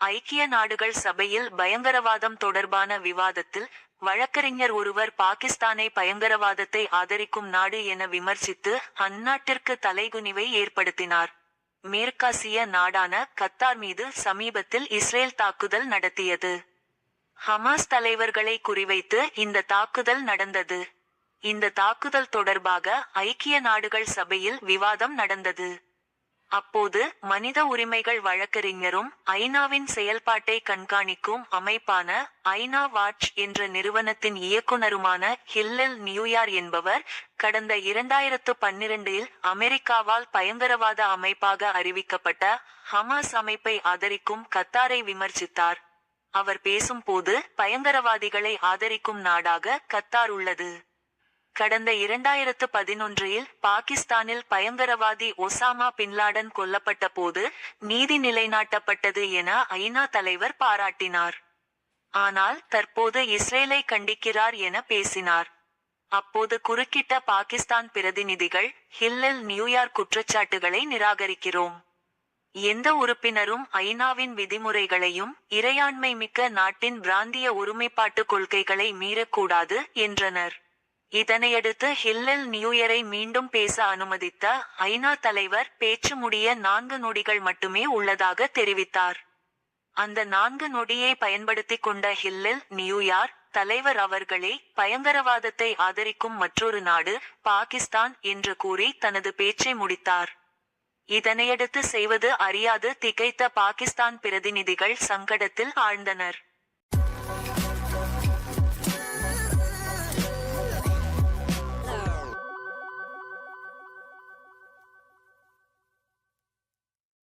ஐக்கிய நாடுகள் சபையில் பயங்கரவாதம் தொடர்பான விவாதத்தில் வழக்கறிஞர் ஒருவர் பாகிஸ்தானை பயங்கரவாதத்தை ஆதரிக்கும் நாடு என விமர்சித்து அந்நாட்டிற்கு தலைகுனிவை ஏற்படுத்தினார். மேற்காசிய நாடான கத்தார் மீது சமீபத்தில் இஸ்ரேல் தாக்குதல் நடத்தியது. ஹமாஸ் தலைவர்களை குறிவைத்து இந்த தாக்குதல் நடந்தது. இந்த தாக்குதல் தொடர்பாக ஐக்கிய நாடுகள் சபையில் விவாதம் நடந்தது. அப்போது மனித உரிமைகள் வழக்கறிஞரும் ஐநாவின் செயல்பாட்டை கண்காணிக்கும் அமைப்பான ஐநா வாட்ச் என்ற நிறுவனத்தின் இயக்குனருமான ஹில்லல் நியூயார் என்பவர் கடந்த இரண்டாயிரத்து பன்னிரண்டில் அமெரிக்காவால் பயங்கரவாத அமைப்பாக அறிவிக்கப்பட்ட ஹமாஸ் அமைப்பை ஆதரிக்கும் கத்தாரை விமர்சித்தார். அவர் பேசும்போது பயங்கரவாதிகளை ஆதரிக்கும் நாடாக கத்தார் உள்ளது. கடந்த இரண்டாயிரத்து பதினொன்றில் பாகிஸ்தானில் பயங்கரவாதி ஒசாமா பின்லாடன் கொல்லப்பட்ட போது நீதி நிலைநாட்டப்பட்டது என ஐநா தலைவர் பாராட்டினார். ஆனால் தற்போது இஸ்ரேலை கண்டிக்கிறார் என பேசினார். அப்போது குறுக்கிட்ட பாகிஸ்தான் பிரதிநிதிகள் ஹில்லில் நியூயார்க் குற்றச்சாட்டுகளை நிராகரிக்கிறோம். எந்த உறுப்பினரும் ஐநாவின் விதிமுறைகளையும் இறையாண்மை மிக்க நாட்டின் பிராந்திய ஒருமைப்பாட்டு கொள்கைகளை மீறக்கூடாது என்றனர். இதனையடுத்து ஹில்லில் நியூயரை மீண்டும் பேச அனுமதித்த ஐநா தலைவர் பேச்சு முடிய நான்கு நொடிகள் மட்டுமே உள்ளதாக தெரிவித்தார். அந்த நான்கு நொடியை பயன்படுத்திக் கொண்ட ஹில்லல் நியூயார் தலைவர் அவர்களே பயங்கரவாதத்தை ஆதரிக்கும் மற்றொரு நாடு பாகிஸ்தான் என்று கூறி தனது பேச்சை முடித்தார். இதனையடுத்து செய்வது அறியாது திகைத்த பாகிஸ்தான் பிரதிநிதிகள் சங்கடத்தில் ஆழ்ந்தனர்.